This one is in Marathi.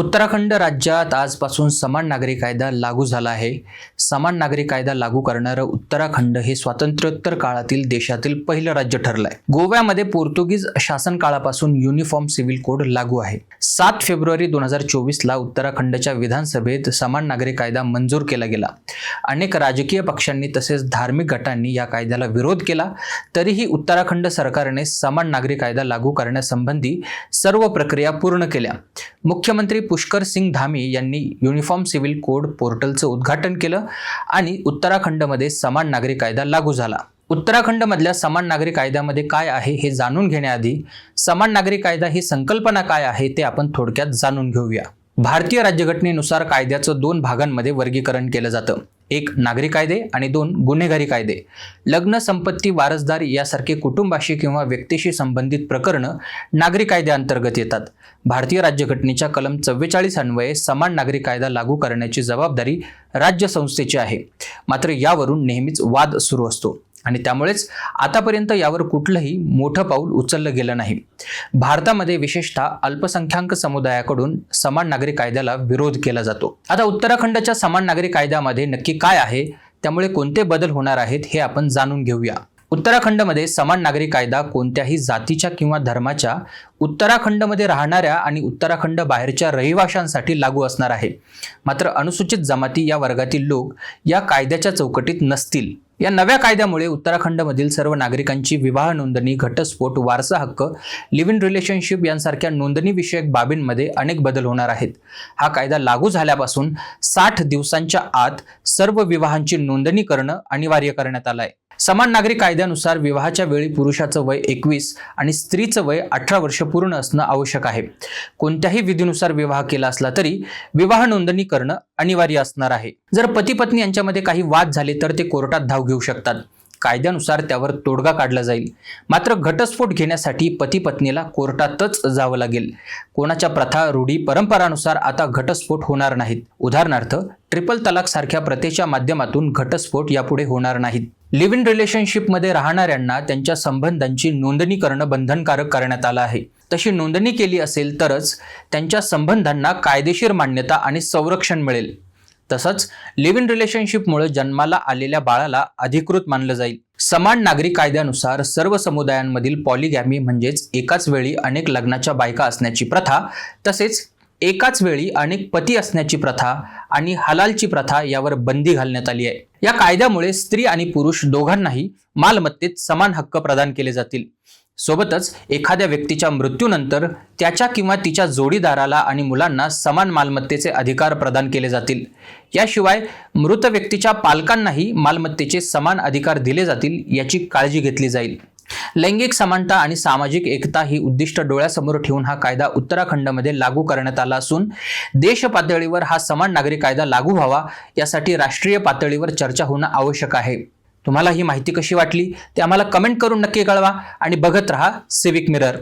उत्तराखंड राज्यात आजपासून समान नागरी कायदा लागू झाला आहे. समान नागरी कायदा लागू करणारं उत्तराखंड हे स्वातंत्र्योत्तर काळातील देशातील पहिलं राज्य ठरलं आहे गोव्यामध्ये पोर्तुगीज शासन काळापासून युनिफॉर्म सिव्हिल कोड लागू आहे. सात फेब्रुवारी दोन हजार चोवीसला उत्तराखंडच्या विधानसभेत समान नागरी कायदा मंजूर केला गेला. अनेक राजकीय पक्षांनी तसेच धार्मिक गटांनी या कायद्याला विरोध केला. तरीही उत्तराखंड सरकारने समान नागरी कायदा लागू करण्यासंबंधी सर्व प्रक्रिया पूर्ण केल्या. मुख्यमंत्री पुष्कर सिंग धामी यांनी युनिफॉर्म सिव्हिल कोड पोर्टलचं उद्घाटन केलं आणि उत्तराखंडमध्ये समान नागरी कायदा लागू झाला. उत्तराखंडमधल्या समान नागरी कायद्यामध्ये काय आहे हे जाणून घेण्याआधी समान नागरी कायदा ही संकल्पना काय आहे ते आपण थोडक्यात जाणून घेऊया. भारतीय राज्यघटनेनुसार कायद्याचं दोन भागांमध्ये वर्गीकरण केलं जातं. एक नागरी कायदे आणि दोन गुन्हेगारी कायदे. लग्न संपत्ती वारसदार यासारखे कुटुंबाशी किंवा व्यक्तीशी संबंधित प्रकरणं नागरी कायद्याअंतर्गत येतात. भारतीय राज्यघटनेच्या कलम चव्वेचाळीस अन्वये समान नागरी कायदा लागू करण्याची जबाबदारी राज्य संस्थेची आहे. मात्र यावरून नेहमीच वाद सुरू असतो. आणि त्यामुळेच आतापर्यंत यावर कुठलंही मोठं पाऊल उचललं गेलं नाही. भारतामध्ये विशेषतः अल्पसंख्याक समुदायाकडून समान नागरी कायद्याला विरोध केला जातो. आता उत्तराखंडच्या समान नागरी कायद्यामध्ये नक्की काय आहे? त्यामुळे कोणते बदल होणार आहेत हे आपण जाणून घेऊया. उत्तराखंडमध्ये समान नागरी कायदा कोणत्याही जातीच्या किंवा धर्माच्या उत्तराखंडमध्ये राहणाऱ्या आणि उत्तराखंड बाहेरच्या रहिवाशांसाठी लागू असणार आहे. मात्र अनुसूचित जमाती या वर्गातील लोक या कायद्याच्या चौकटीत नसतील. या नव्या कायद्यामुळे उत्तराखंडमधील सर्व नागरिकांची विवाह नोंदणी घटस्फोट वारसा हक्क लिव्ह इन रिलेशनशिप यांसारख्या नोंदणीविषयक बाबींमध्ये अनेक बदल होणार आहेत. हा कायदा लागू झाल्यापासून साठ दिवसांच्या आत सर्व विवाहांची नोंदणी करणं अनिवार्य करण्यात आलं आहे समान नागरी कायद्यानुसार विवाहाच्या वेळी पुरुषाचं वय एकवीस आणि स्त्रीचं वय अठरा वर्ष पूर्ण असणं आवश्यक आहे. कोणत्याही विधीनुसार विवाह केला असला तरी विवाह नोंदणी करणं अनिवार्य असणार आहे. जर पती पत्नी यांच्यामध्ये काही वाद झाले तर ते कोर्टात धाव घेऊ शकतात. कायद्यानुसार त्यावर तोडगा काढला जाईल. मात्र घटस्फोट घेण्यासाठी पती पत्नीला कोर्टातच जावं लागेल. कोणाच्या प्रथा रूढी परंपरानुसार आता घटस्फोट होणार नाहीत. उदाहरणार्थ ट्रिपल तलाक सारख्या प्रथेच्या माध्यमातून घटस्फोट यापुढे होणार नाहीत. लिव्ह इन रिलेशनशिपमध्ये राहणाऱ्यांना त्यांच्या संबंधांची नोंदणी करणं बंधनकारक करण्यात आलं आहे. तशी नोंदणी केली असेल तरच त्यांच्या संबंधांना कायदेशीर मान्यता आणि संरक्षण मिळेल. तसंच लिव्ह इन रिलेशनशिपमुळे जन्माला आलेल्या बाळाला अधिकृत मानलं जाईल. समान नागरी कायद्यानुसार सर्व समुदायांमधील पॉलिगॅमी म्हणजेच एकाच वेळी अनेक लग्नाच्या बायका असण्याची प्रथा तसेच एकाच वेळी अनेक पती असण्याची प्रथा आणि हलालची प्रथा यावर बंदी घालण्यात आली आहे. या कायद्यामुळे स्त्री आणि पुरुष दोघांनाही मालमत्तेत समान हक्क प्रदान केले जातील. सोबतच एखाद्या व्यक्तीच्या मृत्यूनंतर त्याच्या किंवा तिच्या जोडीदाराला आणि मुलांना समान मालमत्तेचे अधिकार प्रदान केले जातील. याशिवाय मृत व्यक्तीच्या पालकांनाही मालमत्तेचे समान अधिकार दिले जातील याची काळजी घेतली जाईल. लैंगिक समानता आणि सामाजिक एकता ही उद्दिष्ट डोळ्यासमोर ठेवून हा कायदा उत्तराखंडमध्ये लागू करण्यात आला असून देश पातळीवर हा समान नागरी कायदा लागू व्हावा यासाठी राष्ट्रीय पातळीवर चर्चा होणं आवश्यक आहे. तुम्हाला ही माहिती कशी वाटली ते आम्हाला कमेंट करून नक्की कळवा आणि बघत रहा सिविक मिरर